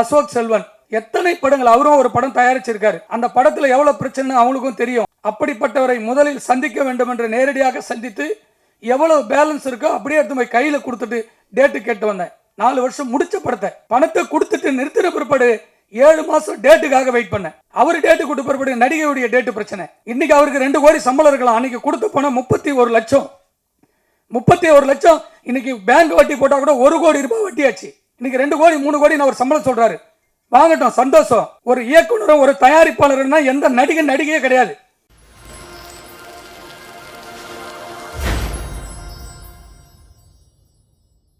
அசோக் செல்வன் எத்தனை படங்கள் அவரும் ஒரு படம் தயாரிச்சிருக்காரு? அந்த படத்துல எவ்வளவு பிரச்சனை அவங்களுக்கும் தெரியும். அப்படிப்பட்டவரை முதலில் சந்திக்க வேண்டும் என்று நேரடியாக சந்தித்து எவ்வளவு பேலன்ஸ் இருக்கோ அப்படியே எடுத்து போய் கையில கொடுத்துட்டு டேட்டு கேட்டு வந்தேன். நாலு வருஷம் முடிச்ச படத்தை. பணத்தை கொடுத்துட்டு நிறுத்தின பிற்பாடு ஏழு மாசம் டேட்டுக்காக வெயிட் பண்ணேன். அவர் டேட்டு கொடுத்த பிற்பாடு நடிகையுடைய டேட்டு பிரச்சனை. இன்னைக்கு அவருக்கு ரெண்டு கோடி சம்பளம் இருக்கலாம். அன்னைக்கு கொடுத்த போன முப்பத்தி ஒரு லட்சம். முப்பத்தி ஒரு லட்சம். இன்னைக்கு பேங்க் வட்டி போட்டா கூட ஒரு கோடி ரூபாய் வட்டியாச்சு. இன்னைக்கு ரெண்டு கோடி மூணு கோடி அவர் சம்பளம் சொல்றாரு. வாங்கட்டும் சந்தோஷம். ஒரு இயக்குனரும் ஒரு தயாரிப்பாளர்னா எந்த நடிகை நடிகையே கிடையாது.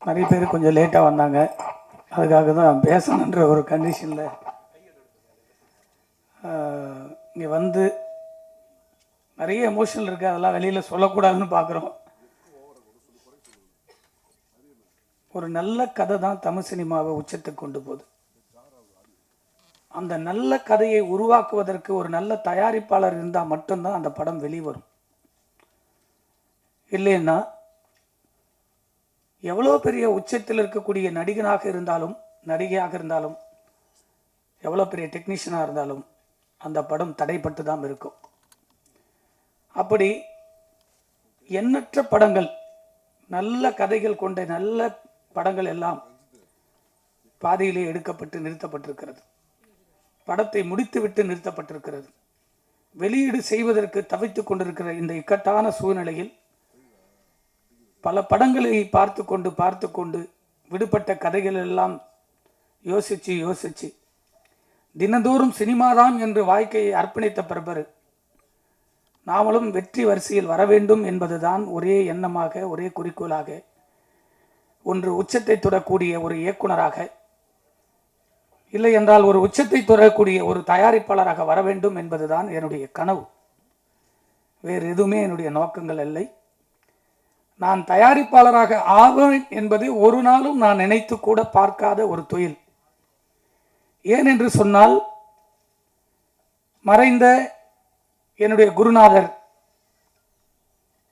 நிறைய பேர் கொஞ்சம் லேட்டாக வந்தாங்க. அதுக்காக தான் பேசணுன்ற ஒரு கண்டிஷனில் இங்கே வந்து நிறைய எமோஷனல் இருக்குது அதெல்லாம் வெளியில் சொல்லக்கூடாதுன்னு பார்க்குறோம் ஒரு நல்ல கதை தான் தமிழ் சினிமாவை உச்சத்துக்கு கொண்டு போகுது. அந்த நல்ல கதையை உருவாக்குவதற்கு ஒரு நல்ல தயாரிப்பாளர் இருந்தால் மட்டும்தான் அந்த படம் வெளிவரும் இல்லைன்னா எவ்வளோ பெரிய உச்சத்தில் இருக்கக்கூடிய நடிகனாக இருந்தாலும் நடிகையாக இருந்தாலும் எவ்வளோ பெரிய டெக்னீஷியனாக இருந்தாலும் அந்த படம் தடைப்பட்டு தான் இருக்கும். அப்படி எண்ணற்ற படங்கள் நல்ல கதைகள் கொண்ட நல்ல படங்கள் எல்லாம் பாதியிலே எடுக்கப்பட்டு நிறுத்தப்பட்டிருக்கிறது. படத்தை முடித்துவிட்டு நிறுத்தப்பட்டிருக்கிறது. வெளியீடு செய்வதற்கு தவித்துக் கொண்டிருக்கிற இந்த இக்கட்டான சூழ்நிலையில் பல படங்களை பார்த்து கொண்டு பார்த்து கொண்டு விடுபட்ட கதைகள் எல்லாம் யோசிச்சு யோசிச்சு தினந்தோறும் சினிமாதான் என்று வாழ்க்கையை அர்ப்பணித்த பிறபரு நாமளும் வெற்றி வரிசையில் வர வேண்டும் என்பதுதான் ஒரே எண்ணமாக ஒரே குறிக்கோளாக ஒன்று உச்சத்தை தொடக்கூடிய ஒரு இயக்குனராக. இல்லை என்றால் ஒரு உச்சத்தை தொடரக்கூடிய ஒரு தயாரிப்பாளராக வர வேண்டும் என்பதுதான் என்னுடைய கனவு. வேறு எதுவுமே என்னுடைய நோக்கங்கள் இல்லை. நான் தயாரிப்பாளராக ஆவேன் என்பது ஒரு நாளும் நான் நினைத்து கூட பார்க்காத ஒரு தொழில். ஏன் என்று சொன்னால் மறைந்த என்னுடைய குருநாதர்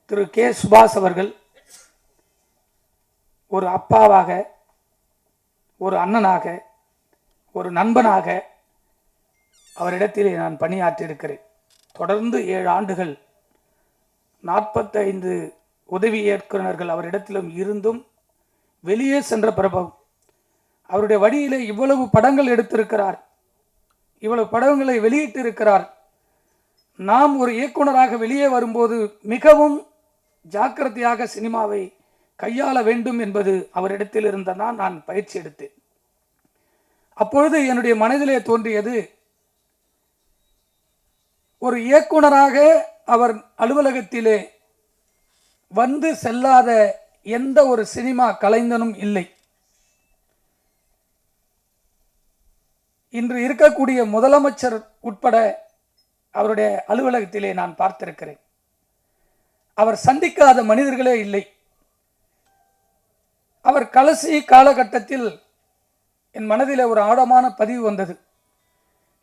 திரு கே சுபாஷ் அவர்கள் ஒரு அப்பாவாக ஒரு அண்ணனாக ஒரு நண்பனாக அவரிடத்திலே நான் பணியாற்றியிருக்கிறேன். தொடர்ந்து ஏழு ஆண்டுகள் நாற்பத்தைந்து உதவி இயக்குனர்கள் அவரிடத்திலும் இருந்தும் வெளியே சென்ற பிரபவம் அவருடைய வழியிலே இவ்வளவு படங்கள் எடுத்திருக்கிறார் இவ்வளவு படங்களை வெளியிட்டிருக்கிறார். நாம் ஒரு இயக்குனராக வெளியே வரும்போது மிகவும் ஜாக்கிரதையாக சினிமாவை கையாள வேண்டும் என்பது அவரிடத்தில் இருந்ததான் நான் பயிற்சி எடுத்தேன். அப்பொழுது என்னுடைய மனதிலே தோன்றியது ஒரு இயக்குனராக அவர் அலுவலகத்திலே வந்து செல்லாத எந்த ஒரு சினிமா கலைஞனும் இல்லை. இன்று இருக்கக்கூடிய முதலமைச்சர் உட்பட அவருடைய அலுவலகத்திலே நான் பார்த்திருக்கிறேன். அவர் சந்திக்காத மனிதர்களே இல்லை. அவர் கலசி காலகட்டத்தில் என் மனதில் ஒரு ஆழமான பதிவு வந்தது.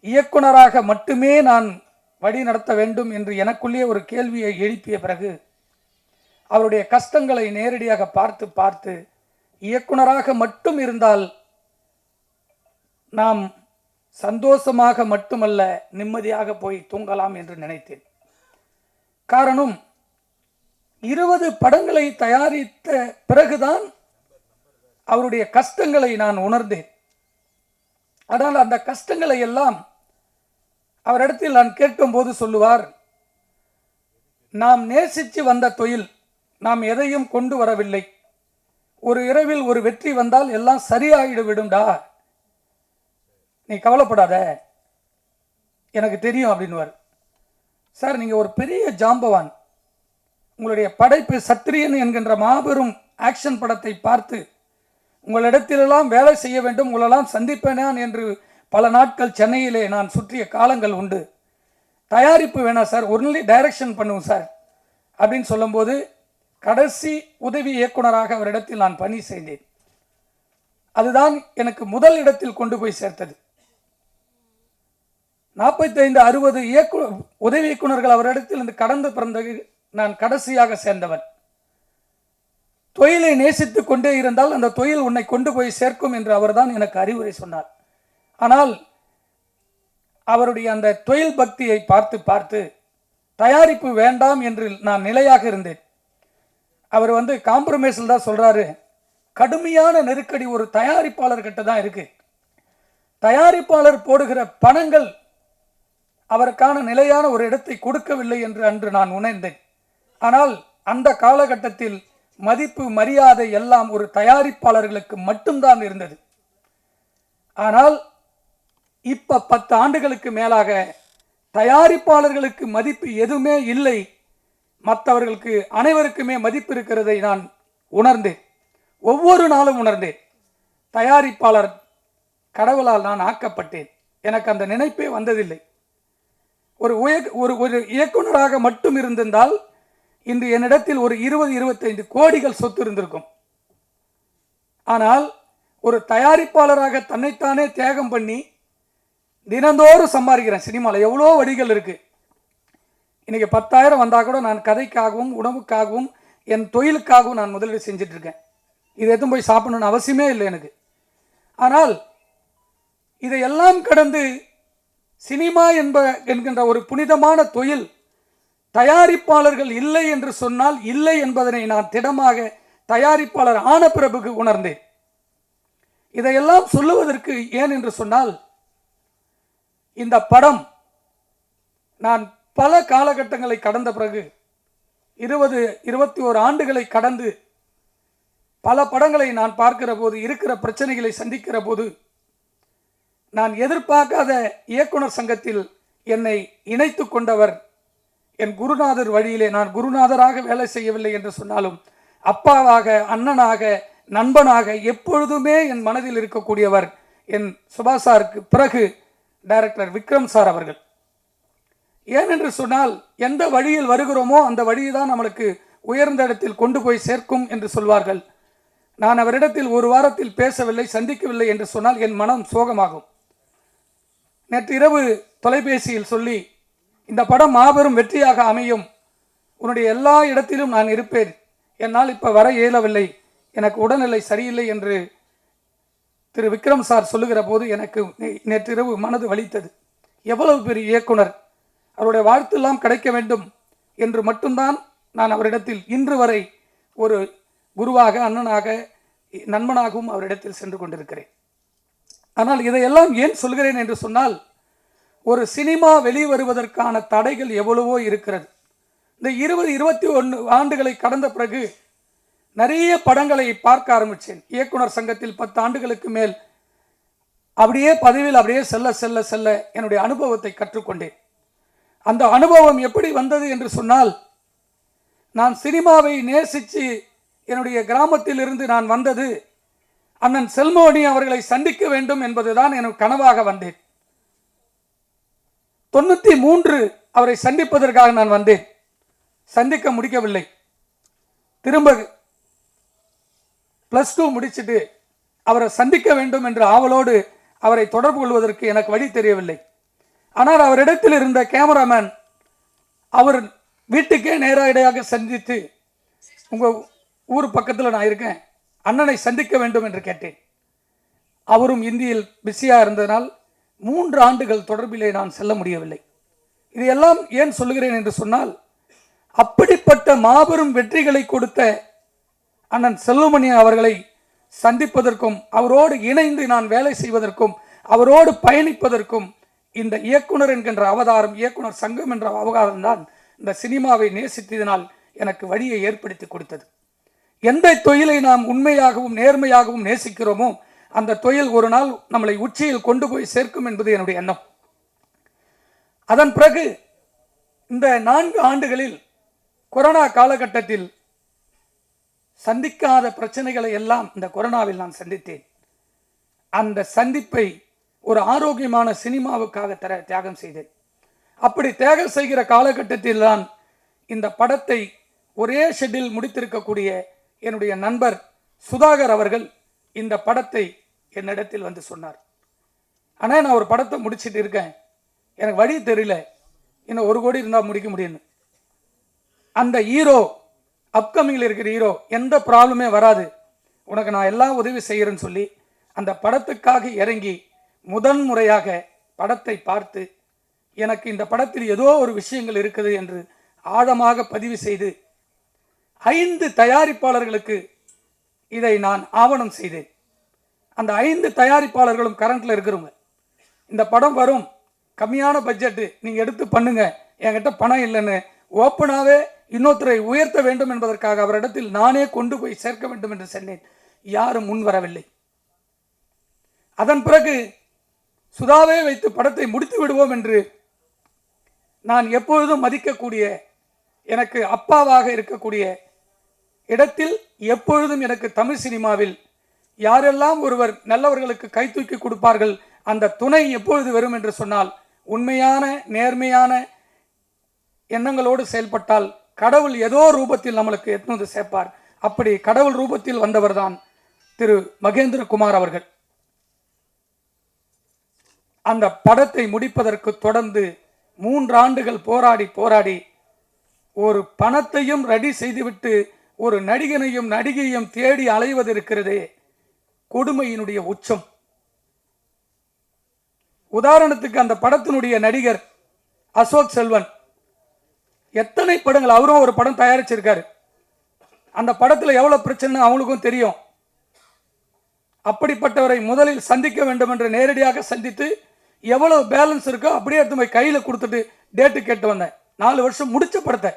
இயக்குனராக மட்டுமே நான் வழி நடத்த வேண்டும் என்று எனக்குள்ளே ஒரு கேள்வியை எழுப்பிய பிறகு அவருடைய கஷ்டங்களை நேரடியாக பார்த்து பார்த்து இயக்குனராக மட்டும் இருந்தால் நாம் சந்தோஷமாக மட்டுமல்ல நிம்மதியாக போய் தூங்கலாம் என்று நினைத்தேன். காரணம் இருபது படங்களை தயாரித்த பிறகுதான் அவருடைய கஷ்டங்களை நான் உணர்ந்தேன். ஆனால் அந்த கஷ்டங்களை எல்லாம் அவரிடத்தில் நான் கேட்கும்போது சொல்லுவார் நாம் நேசித்து வந்த தொழில் நாம் எதையும் கொண்டு வரவில்லை. ஒரு இரவில் ஒரு வெற்றி வந்தால் எல்லாம் சரியாயிடு விடும்டா. நீ கவலைப்படாத எனக்கு தெரியும் அப்படின்னுவார். சார் நீங்கள் ஒரு பெரிய ஜாம்பவான். உங்களுடைய படைப்பு சத்திரியன் என்கின்ற மாபெரும் ஆக்ஷன் படத்தை பார்த்து உங்களிடத்திலெல்லாம் வேலை செய்ய வேண்டும் உங்களெல்லாம் சந்திப்பேனான் என்று பல நாட்கள் சென்னையிலே நான் சுற்றிய காலங்கள் உண்டு. தயாரிப்பு வேணாம் சார் ஒன்லி டைரக்ஷன் பண்ணுவோம் சார் அப்படின்னு சொல்லும்போது கடைசி உதவி இயக்குனராக அவரிடத்தில் நான் பணி செய்தேன். அதுதான் எனக்கு முதல் இடத்தில் கொண்டு போய் சேர்த்தது. நாற்பத்தைந்து அறுபது இயக்கு உதவி இயக்குனர்கள் அவரிடத்தில் இருந்து கடந்து பிறந்தது நான் கடைசியாக சேர்ந்தவன். தொழிலை நேசித்து கொண்டே இருந்தால் அந்த தொழில் உன்னை கொண்டு போய் சேர்க்கும் என்று அவர்தான் எனக்கு அறிவுரை சொன்னார். ஆனால் அவருடைய அந்த தொழில் பக்தியை பார்த்து பார்த்து தயாரிப்பு வேண்டாம் என்று நான் நிலையாக இருந்தேன். அவர் வந்து காம்ப்ரமைஸில் தான் சொல்கிறாரு கடுமையான நெருக்கடி ஒரு தயாரிப்பாளர்கிட்ட தான் இருக்குது தயாரிப்பாளர் போடுகிற பணங்கள் அவருக்கான நிலையான ஒரு இடத்தை கொடுக்கவில்லை என்று அன்று நான் உணர்ந்தேன். ஆனால் அந்த காலகட்டத்தில் மதிப்பு மரியாதை எல்லாம் ஒரு தயாரிப்பாளர்களுக்கு மட்டும்தான் இருந்தது. ஆனால் இப்போ பத்து ஆண்டுகளுக்கு மேலாக தயாரிப்பாளர்களுக்கு மதிப்பு எதுவுமே இல்லை. மற்றவர்களுக்கு அனைவருக்குமே மதிப்பு இருக்கிறதை நான் உணர்ந்தேன். ஒவ்வொரு நாளும் உணர்ந்தேன். தயாரிப்பாளர் கடவுளால் நான் ஆக்கப்பட்டேன். எனக்கு அந்த நினைப்பே வந்ததில்லை. ஒரு உய ஒரு ஒரு இயக்குனராக மட்டும் இருந்திருந்தால் இன்று என்னிடத்தில் ஒரு இருபது இருபத்தைந்து கோடிகள் சொத்து இருந்திருக்கும். ஆனால் ஒரு தயாரிப்பாளராக தன்னைத்தானே தியாகம் பண்ணி தினந்தோறும் சம்பாதிக்கிறேன் சினிமாவில் எவ்வளோ வழிகள் இருக்குது இன்றைக்கி பத்தாயிரம் வந்தால் கூட நான் கதைக்காகவும் உணவுக்காகவும் என் தொழிலுக்காகவும் நான் முதலீடு செஞ்சிட்ருக்கேன். இது எதுவும் போய் சாப்பிடணும்னு அவசியமே இல்லை எனக்கு. ஆனால் இதையெல்லாம் கடந்து சினிமா என்ப என்கின்ற ஒரு புனிதமான தொழில் தயாரிப்பாளர்கள் இல்லை என்று சொன்னால் இல்லை என்பதனை நான் திடமாக தயாரிப்பாளர் ஆன பிறகு உணர்ந்தேன். இதையெல்லாம் சொல்லுவதற்கு ஏன் என்று சொன்னால் இந்த படம் நான் பல காலகட்டங்களை கடந்த பிறகு இருபது இருபத்தி ஓரு ஆண்டுகளை கடந்து பல படங்களை நான் பார்க்கிற போது இருக்கிற பிரச்சனைகளை சந்திக்கிற போது நான் எதிர்பார்க்காத இயக்குனர் சங்கத்தில் என்னை இணைத்து கொண்டவர் என் குருநாதர் வழியிலே நான் குருநாதராக வேலை செய்யவில்லை என்று சொன்னாலும் அப்பாவாக அண்ணனாக நண்பனாக எப்பொழுதுமே என் மனதில் இருக்கக்கூடியவர் என் சுபாஷ் சாருக்கு பிறகு டைரக்டர் விக்ரம் சார் அவர்கள். ஏனென்று சொன்னால் எந்த வழியில் வருகிறோமோ அந்த வழியை தான் நம்மளுக்கு உயர்ந்த இடத்தில் கொண்டு போய் சேர்க்கும் என்று சொல்வார்கள். நான் அவரிடத்தில் ஒரு வாரத்தில் பேசவில்லை சந்திக்கவில்லை என்று சொன்னால் என் மனம் சோகமாகும். நேற்று இரவு தொலைபேசியில் சொல்லி இந்த படம் மாபெரும் வெற்றியாக அமையும். உன்னுடைய எல்லா இடத்திலும் நான் இருப்பேன். என்னால் இப்போ வர இயலவில்லை. எனக்கு உடல்நிலை சரியில்லை என்று திரு விக்ரம் சார் சொல்லுகிற போது எனக்கு நே- நேற்றிரவு மனது வலித்தது. எவ்வளவு பெரிய இயக்குனர். அவருடைய வாழ்த்தெல்லாம் கிடைக்க வேண்டும் என்று மட்டும்தான் நான் அவரிடத்தில் இன்று வரை ஒரு குருவாக அண்ணனாக நண்பனாகவும் அவரிடத்தில் சென்று கொண்டிருக்கிறேன். ஆனால் இதையெல்லாம் ஏன் சொல்கிறேன் என்று சொன்னால் ஒரு சினிமா வெளிவருவதற்கான தடைகள் எவ்வளவோ இருக்கிறது. இந்த இருபது இருபத்தி ஒன்று ஆண்டுகளை கடந்த பிறகு நிறைய படங்களை பார்க்க ஆரம்பித்தேன் இயக்குனர் சங்கத்தில் பத்து ஆண்டுகளுக்கு மேல் அப்படியே பதவியில் அப்படியே செல்ல செல்ல செல்ல என்னுடைய அனுபவத்தை கற்றுக்கொண்டேன். அந்த அனுபவம் எப்படி வந்தது என்று சொன்னால் நான் சினிமாவை நேசித்து என்னுடைய கிராமத்தில் இருந்து நான் வந்தது அண்ணன் செல்மோனி அவர்களை சந்திக்க வேண்டும் என்பதுதான் எனக்கு கனவாக வந்தேன். தொண்ணூற்றி மூன்று அவரை சந்திப்பதற்காக நான் வந்தேன். சந்திக்க முடிக்கவில்லை. திரும்ப ப்ளஸ் டூ முடிச்சுட்டு அவரை சந்திக்க வேண்டும் என்ற ஆவலோடு அவரை தொடர்பு கொள்வதற்கு எனக்கு வழி தெரியவில்லை. ஆனால் அவரிடத்தில் இருந்த கேமராமேன் அவர் வீட்டுக்கே நேரடியாக சந்தித்து உங்கள் ஊர் பக்கத்தில் நான் இருக்கேன். அண்ணனை சந்திக்க வேண்டும் என்று கேட்டேன். அவரும் இந்தியில் பிஸியாக இருந்ததனால் மூன்று ஆண்டுகள் தொடர்பிலே நான் செல்ல முடியவில்லை. இதையெல்லாம் ஏன் சொல்லுகிறேன் என்று சொன்னால் அப்படிப்பட்ட மாபெரும் வெற்றிகளை கொடுத்த அண்ணன் செல்வமணி அவர்களை சந்திப்பதற்கும் அவரோடு இணைந்து நான் வேலை செய்வதற்கும் அவரோடு பயணிப்பதற்கும் இந்த இயக்குனர் என்கின்ற அவதாரம் இயக்குனர் சங்கம் என்ற அவதாரம் தான் இந்த சினிமாவை நேசித்ததினால் எனக்கு வழியை ஏற்படுத்தி கொடுத்தது. எந்த தொழிலை நாம் உண்மையாகவும் நேர்மையாகவும் நேசிக்கிறோமோ அந்த தொழில் ஒரு நாள் நம்மளை உச்சியில் கொண்டு போய் சேர்க்கும் என்பது என்னுடைய எண்ணம். அதன் பிறகு இந்த நான்கு ஆண்டுகளில் கொரோனா காலகட்டத்தில் சந்திக்காத பிரச்சனைகளை எல்லாம் இந்த கொரோனாவில் நான் சந்தித்தேன். அந்த சந்திப்பை ஒரு ஆரோக்கியமான சினிமாவுக்காக தர தியாகம் செய்தேன். அப்படி தியாகம் செய்கிற காலகட்டத்தில் தான் இந்த படத்தை ஒரே ஷெட்டில் முடித்திருக்கக்கூடிய என்னுடைய நண்பர் சுதாகர் அவர்கள் இந்த படத்தை என்னிடத்தில் வந்து சொன்னார். ஆனால் நான் ஒரு படத்தை முடிச்சிட்டு இருக்கேன். எனக்கு வழி தெரியல. இன்னும் ஒரு கோடி இருந்தால் முடிக்க முடியும்னு. அந்த ஹீரோ அப்கமிங்கில் இருக்கிற ஹீரோ எந்த ப்ராப்ளமே வராது. உனக்கு நான் எல்லாம் உதவி செய்கிறேன்னு சொல்லி அந்த படத்துக்காக இறங்கி முதன் முறையாக படத்தை பார்த்து எனக்கு இந்த படத்தில் ஏதோ ஒரு விஷயங்கள் இருக்குது என்று ஆழமாக பதிவு செய்து ஐந்து தயாரிப்பாளர்களுக்கு இதை நான் ஆவணம் செய்தேன். அந்த ஐந்து தயாரிப்பாளர்களும் கரண்ட்டில் இருக்கிறவங்க. இந்த படம் வரும். கம்மியான பட்ஜெட்டு நீங்கள் எடுத்து பண்ணுங்க. என்கிட்ட பணம் இல்லைன்னு. ஓப்பனாகவே இன்னொருத்தரை உயர்த்த வேண்டும் என்பதற்காக அவரிடத்தில் நானே கொண்டு போய் சேர்க்க வேண்டும் என்று சொன்னேன். யாரும் முன் வரவில்லை. அதன் பிறகு சுதாவே வைத்து படத்தை முடித்து விடுவோம் என்று நான் எப்பொழுதும் மதிக்கக்கூடிய எனக்கு அப்பாவாக இருக்கக்கூடிய இடத்தில் எப்பொழுதும் எனக்கு தமிழ் சினிமாவில் யாரெல்லாம் ஒருவர் நல்லவர்களுக்கு கை தூக்கி கொடுப்பார்கள் அந்த துணை எப்பொழுது வரும் என்று சொன்னால் உண்மையான நேர்மையான எண்ணங்களோடு செயல்பட்டால் கடவுள் ஏதோ ரூபத்தில் நம்மளுக்கு எடுத்து வந்து சேர்ப்பார். அப்படி கடவுள் ரூபத்தில் வந்தவர்தான் திரு மகேந்திரகுமார் அவர்கள். அந்த படத்தை முடிப்பதற்கு தொடர்ந்து மூன்று ஆண்டுகள் போராடி போராடி ஒரு பணத்தையும் ரெடி செய்துவிட்டு ஒரு நடிகனையும் நடிகையும் தேடி அலைவது இருக்கிறதே கொடுமையினுடைய உச்சம். உதாரணத்துக்கு அந்த படத்தினுடைய நடிகர் அசோக் செல்வன். எத்தனை படங்கள் அவரும் ஒரு படம் தயாரிச்சிருக்காரு. அந்த படத்தில் எவ்வளோ பிரச்சனை அவங்களுக்கும் தெரியும். அப்படிப்பட்டவரை முதலில் சந்திக்க வேண்டும் என்று நேரடியாக சந்தித்து எவ்வளோ பேலன்ஸ் இருக்கோ அப்படியே எடுத்து போய் கையில் கொடுத்துட்டு டேட்டு கேட்டு வந்தேன். நாலு வருஷம் முடிச்ச படத்தை.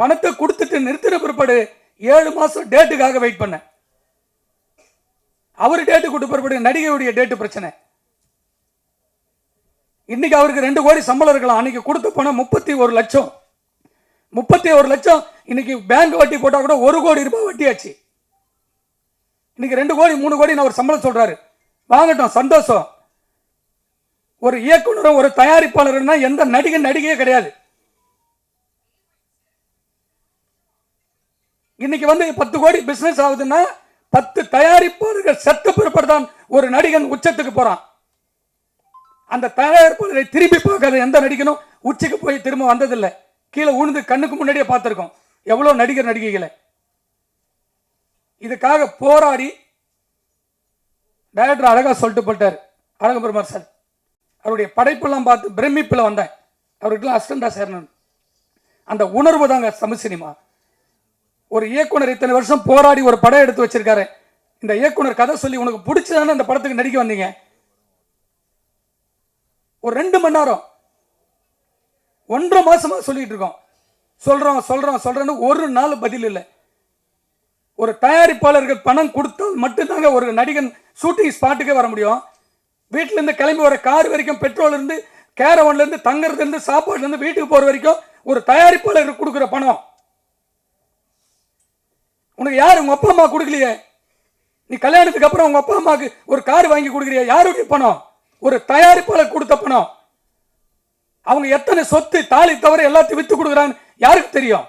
பணத்தை கொடுத்துட்டு நிறுத்தின பிற்பாடு ஏழு மாசம் டேட்டுக்காக வெயிட் பண்ணேன். அவர் டேட்டு கொடுத்த பிற்பாடு நடிகையுடைய டேட்டு பிரச்சனை. இன்னைக்கு அவருக்கு ரெண்டு கோடி சம்பளம் இருக்கலாம். அன்னைக்கு கொடுத்த பணம் முப்பத்தி ஒரு லட்சம். முப்பத்தி ஒரு லட்சம் இன்னைக்கு பேங்க் வட்டி போட்டால் கூட ஒரு கோடி ரூபாய் வட்டியாச்சு. இன்னைக்கு ரெண்டு கோடி மூணு கோடி அவர் சம்பளம் சொல்றாரு. வாங்கட்டும் சந்தோஷம். ஒரு இயக்குனரும் ஒரு தயாரிப்பாளர்னா எந்த நடிகன் நடிகையே கிடையாது. இன்னைக்கு வந்து பத்து கோடி பிசினஸ் ஆகுதுன்னா பத்து தயாரிப்பாளர்கள் செத்த பிற்பாடு தான் ஒரு நடிகன் உச்சத்துக்கு போறான். அந்த தயாரிப்பாளரை திரும்பி பார்க்காத எந்த நடிகனும் உச்சிக்கு போய் திரும்ப வந்ததில்லை. கீழே உழுந்து கண்ணுக்கு முன்னாடியே பார்த்துருக்கோம். எவ்வளோ நடிகர் நடிகைகளை. இதுக்காக போராடி டைரக்டர் அழகா சொல்லிட்டு போட்டார் அழக பெருமாள் சார். அவருடைய படைப்பெல்லாம் பார்த்து பிரமிப்பில் வந்தேன். அவருக்கெல்லாம் அஸ்டண்டாக சேரணும் அந்த உணர்வு தாங்க சம சினிமா. ஒரு இயக்குனர் இத்தனை வருஷம் போராடி ஒரு படம் எடுத்து வச்சிருக்காரு. இந்த இயக்குனர் கதை சொல்லி உனக்கு பிடிச்சதானே அந்த படத்துக்கு நடிக்க வந்தீங்க? ஒரு ரெண்டு மணி நேரம் ஒன்றரை மாசமா சொல்லிட்டு இருக்கோம். சொல்றோம் சொல்றோம் சொல்றேன்னு ஒரு நாள் பதில் இல்லை. ஒரு தயாரிப்பாளர்கள் பணம் கொடுத்தால் மட்டும்தாங்க ஒரு நடிகன் ஷூட்டிங் ஸ்பாட்டுக்கே வர முடியும். வீட்டிலேருந்து கிளம்பி வர கார் வரைக்கும் பெட்ரோல் இருந்து கேரவன்லேருந்து இருந்து சாப்பாடுலேருந்து வீட்டுக்கு போகிற வரைக்கும் ஒரு தயாரிப்பாளருக்கு கொடுக்குற பணம். உனக்கு யார் உங்கள் அப்பா அம்மா கொடுக்கலையே? நீ கல்யாணத்துக்கு அப்புறம் உங்கள் அப்பா அம்மாவுக்கு ஒரு கார் வாங்கி கொடுக்குறியா? யாருடைய பணம்? ஒரு தயாரிப்பாளர் கொடுத்த பணம். அவங்க எத்தனை சொத்து தாலி தவிர எல்லாத்தையும் வித்து கொடுக்குறான்னு யாருக்கு தெரியும்?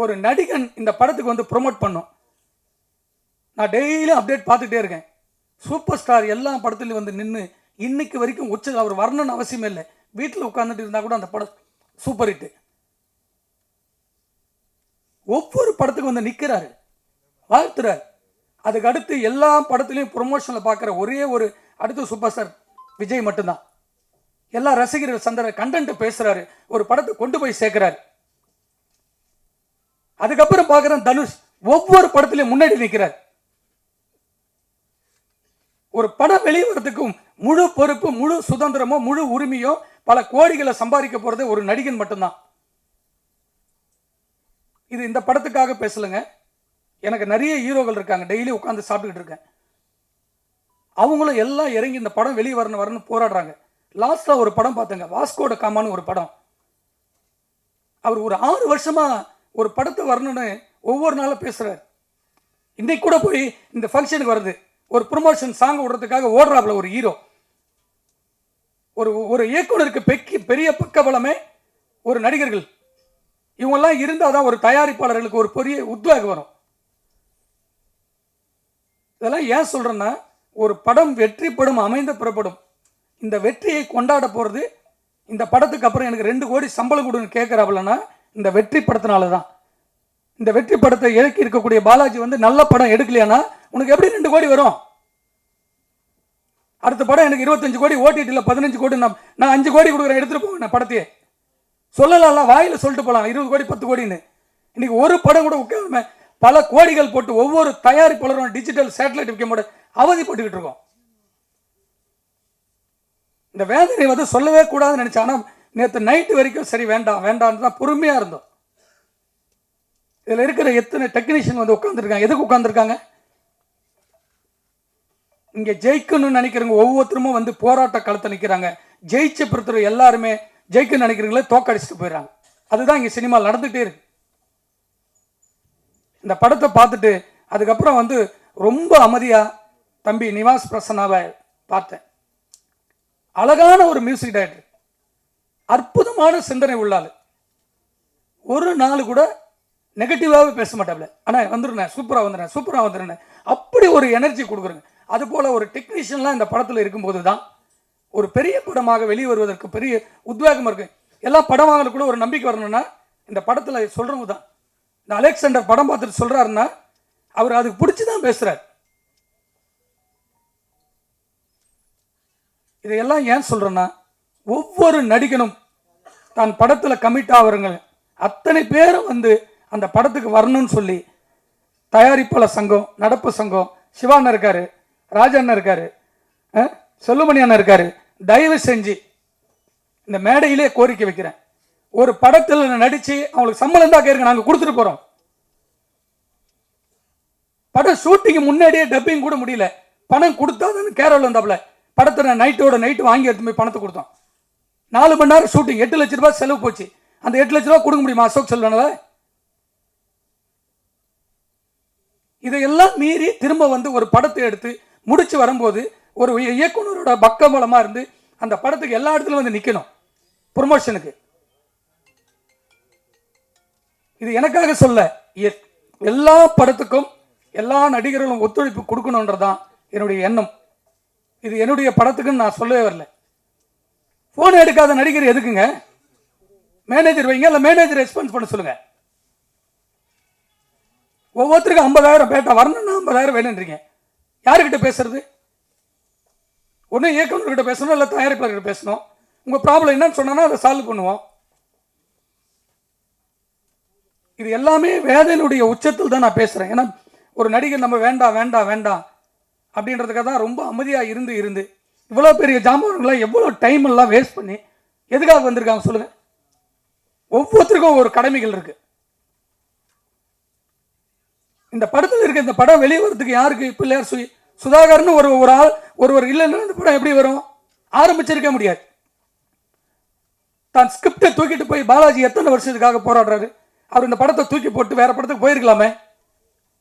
ஒரு நடிகன் இந்த படத்துக்கு வந்து ப்ரொமோட் பண்ணும். நான் டெய்லியும் அப்டேட் பார்த்துட்டே இருக்கேன். சூப்பர் ஸ்டார் எல்லா படத்துலையும் வந்து நின்று இன்னைக்கு வரைக்கும் உச்ச அவர் வரணும்னு அவசியமே இல்லை. வீட்டில் உட்காந்துட்டு இருந்தால் கூட அந்த படம் சூப்பர் ஹிட்டு ஒவ்வொரு படத்துக்கும் வந்து நிற்கிறாரு வாழ்த்துறாரு. அதுக்கு அடுத்து எல்லா படத்துலையும் ப்ரொமோஷனில் பார்க்குற ஒரே ஒரு அடுத்து சூப்பர் ஸ்டார் விஜய் மட்டும்தான். எல்லா ரசிகர்கள் சந்திர கண்டென்ட் பேசுகிறாரு ஒரு படத்தை கொண்டு போய் சேர்க்குறாரு. அதுக்கப்புறம் பார்க்குறேன் தனுஷ். ஒவ்வொரு படத்திலையும் முன்னாடி நிற்கிறார் ஒரு படம் வெளிவரத்துக்கும் முழு பொறுப்பு முழு சுதந்திரமோ முழு உரிமையோ பல கோடிகளை சம்பாதிக்க போகிறது ஒரு நடிகன் மட்டும்தான். இது இந்த படத்துக்காக பேசலைங்க. எனக்கு நிறைய ஹீரோகள் இருக்காங்க. டெய்லி உட்காந்து சாப்பிட்டுக்கிட்டு இருக்கேன். அவங்களும் எல்லாம் இறங்கி இந்த படம் வெளியே வரணும் வரணும்னு போராடுறாங்க. லாஸ்ட்டாக ஒரு படம் பார்த்தேங்க. வாஸ்கோட காமான்னு ஒரு படம். அவர் ஒரு ஆறு வருஷமாக ஒரு படத்தை வரணும்னு ஒவ்வொரு நாளும் பேசுகிறார் இன்றைக்கு கூட போய் இந்த ஃபங்க்ஷனுக்கு வருது ஒரு ப்ரொமோஷன் சாங் விடுறதுக்காக ஓடுறாப்புல ஒரு ஹீரோ ஒரு ஒரு இயக்குனருக்கு பெக்கி பெரிய பக்கபலமே ஒரு நடிகர்கள். இவங்கெல்லாம் இருந்தால் தான் ஒரு தயாரிப்பாளர்களுக்கு ஒரு பெரிய உத்வேகம் வரும். இதெல்லாம் ஏன் சொல்கிறேன்னா ஒரு படம் வெற்றி படம் அமைந்த புறப்படும். இந்த வெற்றியை கொண்டாட போகிறது இந்த படத்துக்கு அப்புறம் எனக்கு ரெண்டு கோடி சம்பளம் கொடுன்னு கேட்குறாப்புலன்னா இந்த வெற்றி படத்தினால தான் இந்த வெற்றி படத்தை இறக்கி இருக்கக்கூடிய பாலாஜி வந்து நல்ல படம் எடுக்கலையானா உனக்கு எப்படி ரெண்டு கோடி வரும்? அடுத்த படம் எனக்கு இருபத்தஞ்சு கோடி ஓடிடியில் பதினஞ்சு கோடி நான் நான் அஞ்சு கோடி கொடுக்குறேன் எடுத்துகிட்டு போவேன் நான் படத்தையே. சொல்லலாம்ல வாயில சொல்லிட்டு போகலாம் இருபது கோடி பத்து கோடின்னு. இன்னைக்கு ஒரு படம் கூட உட்காருமே பல கோடிகள் போட்டு ஒவ்வொரு தயாரிப்பாளரும் டிஜிட்டல் சேட்டலைட் விற்க முடியும் அவதிப்பட்டுக்கிட்டு இருக்கோம். இந்த வேதனை வந்து சொல்லவே கூடாதுன்னு நினைச்சேன் ஆனால் நேற்று நைட்டு வரைக்கும் சரி வேண்டாம் வேண்டாம்னு தான் பொறுமையாக இருந்தோம். இதில் இருக்கிற எத்தனை டெக்னீஷியன் வந்து உட்காந்துருக்காங்க எதுக்கு உட்காந்துருக்காங்க இங்கே ஜெயிக்கணும்னு நினைக்கிறவங்க ஒவ்வொருத்தருமும் வந்து போராட்ட களத்தை நிற்கிறாங்க ஜெயிச்ச பொறுத்தவரை எல்லாருமே ஜெயிக்கணும்னு நினைக்கிறீங்களே தோக்கடிச்சிட்டு போயிடுறாங்க. அதுதான் இங்கே சினிமா நடந்துகிட்டே இருக்கு. இந்த படத்தை பார்த்துட்டு அதுக்கப்புறம் வந்து ரொம்ப அமைதியாக தம்பி நிவாஸ் பிரசன்னாவை பார்த்தேன். அழகான ஒரு மியூசிக் டைரக்டர் அற்புதமான சிந்தனை உள்ளாள் ஒரு நாள் கூட நெகட்டிவாகவே பேச மாட்டாப்ல. அண்ணா வந்துருண்ணேன் சூப்பராக வந்துடுறேன் சூப்பராக வந்துடுறேன் அப்படி ஒரு எனர்ஜி கொடுக்குறேங்க. அது போல் ஒரு டெக்னீஷியன்லாம் இந்த படத்தில் இருக்கும்போது தான் ஒரு பெரிய படமாக வெளியே வருவதற்கு பெரிய உத்வேகம் இருக்கு. எல்லா படம் கூட ஒரு நம்பிக்கை வரணும்னா இந்த படத்தில் சொல்கிறவங்க தான். இந்த அலெக்சாண்டர் படம் பார்த்துட்டு சொல்கிறாருன்னா அவர் அதுக்கு பிடிச்சி தான் பேசுகிறார் இதையெல்லாம் ஏன் சொல்கிறேன்னா ஒவ்வொரு நடிகனும் தான் படத்தில் கமிட் ஆகிறவங்க அத்தனை பேரும் வந்து அந்த படத்துக்கு வரணும்னு சொல்லி தயாரிப்பாளர் சங்கம் நடப்பு சங்கம் சிவாண்ணன் இருக்காரு ராஜண்ணன் இருக்காரு செல்லுமணி அண்ணன் இருக்காரு. தயவு செஞ்சு இந்த மேடையிலே கோரிக்கை வைக்கிறேன். ஒரு படத்தில் நடிச்சு அவங்களுக்கு சம்பளம் தான் கேட்க நாங்கள் கொடுத்துட்டு போறோம். படம் ஷூட்டிங் முன்னாடியே டப்பிங் கூட முடியல. பணம் கொடுத்தாதான் கேரள வந்தாப்புல. படத்தை நான் நைட்டோட நைட்டு வாங்கி எடுத்து போய் பணத்தை கொடுத்தோம். நாலு மணி நேரம் ஷூட்டிங் எட்டு லட்ச ரூபாய் செலவு போச்சு. அந்த எட்டு லட்ச ரூபாய் கொடுக்க முடியுமா அசோக் செல்வனால? இதையெல்லாம் மீறி திரும்ப வந்து ஒரு படத்தை எடுத்து முடிச்சு வரும்போது ஒரு இயக்குனரோட பக்கபலமா இருந்து அந்த படத்துக்கு எல்லா இடத்துலயும் வந்து நிற்கணும் ப்ரொமோஷனுக்கு இது எனக்காக சொல்ல எ- எல்லா படத்துக்கும் எல்லா நடிகர்களும் ஒத்துழைப்பு கொடுக்கணுன்றதான் என்னுடைய எண்ணம். இது என்னுடைய படத்துக்குன்னு நான் சொல்லவே வரல. ஃபோன் எடுக்காத நடிகர் எதுக்குங்க? மேனேஜர் வைங்க இல்லை மேனேஜர் ரெஸ்பான்ஸ் பண்ண சொல்லுங்க. ஒவ்வொருத்தருக்கும் ஐம்பதாயிரம் பேட்டா வரணும்னா ஐம்பதாயிரம் வேணுன்றீங்க யாருக்கிட்ட பேசுறது? ஒன்று இயக்குநர்கிட்ட பேசணும் இல்லை தயாரிப்பாளர்கிட்ட பேசணும். உங்கள் ப்ராப்ளம் என்னன்னு சொன்னோன்னா அதை சால்வ் பண்ணுவோம். இது எல்லாமே வேதனுடைய உச்சத்தில் தான் நான் பேசுகிறேன் ஏன்னா ஒரு நடிகர் நம்ம வேண்டாம் வேண்டாம் வேண்டாம் அப்படின்றதுக்காக தான் ரொம்ப அமைதியாக இருந்து இருந்து. இவ்வளோ பெரிய ஜாம்பவன்களாம் எவ்வளோ டைம் எல்லாம் வேஸ்ட் பண்ணி எதுக்காக வந்திருக்காங்க சொல்லுங்கள் ஒவ்வொருத்தருக்கும் ஒரு கடமைகள் இருக்கு. இந்த படத்தில் இருக்க இந்த படம் வெளியே வரதுக்கு யாருக்கு பிள்ளையார் சுய் சுதாகர்னு ஒரு ஒரு ஆள் ஒருவர் இல்லைன்னா இந்த படம் எப்படி வரும்? ஆரம்பிச்சிருக்க முடியாது. தான் ஸ்கிரிப்டை தூக்கிட்டு போய் பாலாஜி எத்தனை வருஷத்துக்காக போராடுறாரு? அவர் இந்த படத்தை தூக்கி போட்டு வேற படத்துக்கு போயிருக்கலாமே?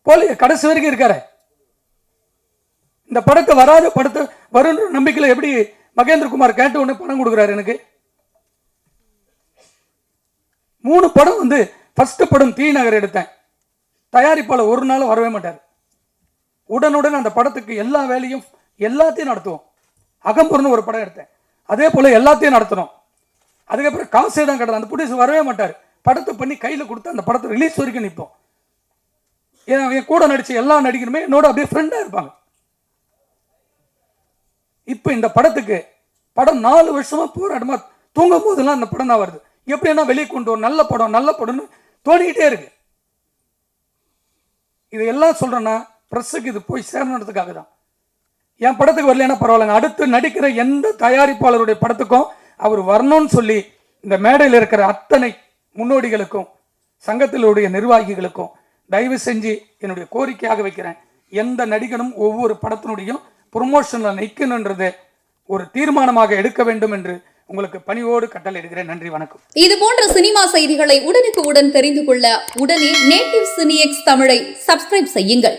போலியே கடைசி வரைக்கும் இருக்காரு. இந்த படத்தை வராத படத்தை வருன்ற நம்பிக்கையில் எப்படி மகேந்திரகுமார் கேட்டு ஒன்று பணம் கொடுக்குறாரு எனக்கு? மூணு படம் வந்து ஃபஸ்ட்டு படம் தீ நகர் எடுத்தேன். தயாரிப்பாளர் ஒரு நாள் வரவே மாட்டார். உடனுடன் அந்த படத்துக்கு எல்லா வேலையும் எல்லாத்தையும் நடத்துவோம். அகம்பூர்னு ஒரு படம் எடுத்தேன். அதே போல் எல்லாத்தையும் நடத்தணும். அதுக்கப்புறம் காசே தான் கிடையாது அந்த புடிசு வரவே மாட்டார். படத்தை பண்ணி கையில் கொடுத்து அந்த படத்தை ரிலீஸ் வரைக்கும் நிற்போம் என் என் கூட நடித்த எல்லா நடிகருமே என்னோட அப்படியே ஃப்ரெண்டாக இருப்பாங்க. இப்போ இந்த படத்துக்கு படம் நாலு வருஷமாக போராட்டமா தூங்கும் போதெல்லாம் அந்த படம் தான் வருது. எப்படின்னா வெளியே கொண்டு வரும் நல்ல படம் நல்ல படம்னு தோணிக்கிட்டே இருக்கு. இதையெல்லாம் சொல்கிறேன்னா ப்ரெஸ்ஸுக்கு இது போய் சேரணுன்றதுக்காக தான். என் படத்துக்கு வரலன்னா பரவாயில்லைங்க. அடுத்து நடிக்கிற எந்த தயாரிப்பாளருடைய படத்துக்கும் அவர் வரணும்னு சொல்லி இந்த மேடையில் இருக்கிற அத்தனை முன்னோடிகளுக்கும் சங்கத்திலுடைய நிர்வாகிகளுக்கும் தயவு செஞ்சு என்னுடைய கோரிக்கையாக வைக்கிறேன். எந்த நடிகனும் ஒவ்வொரு படத்தினுடையும் ப்ரொமோஷனில் நிற்கணுன்றது ஒரு தீர்மானமாக எடுக்க வேண்டும் என்று உங்களுக்கு பணிவோடு கட்டளையிடுகிறேன். நன்றி வணக்கம். இது போன்ற சினிமா செய்திகளை உடனுக்கு உடன் தெரிந்து கொள்ள உடனே நேட்டிவ் சினிஎக்ஸ் தமிழை சப்ஸ்கிரைப் செய்யுங்கள்.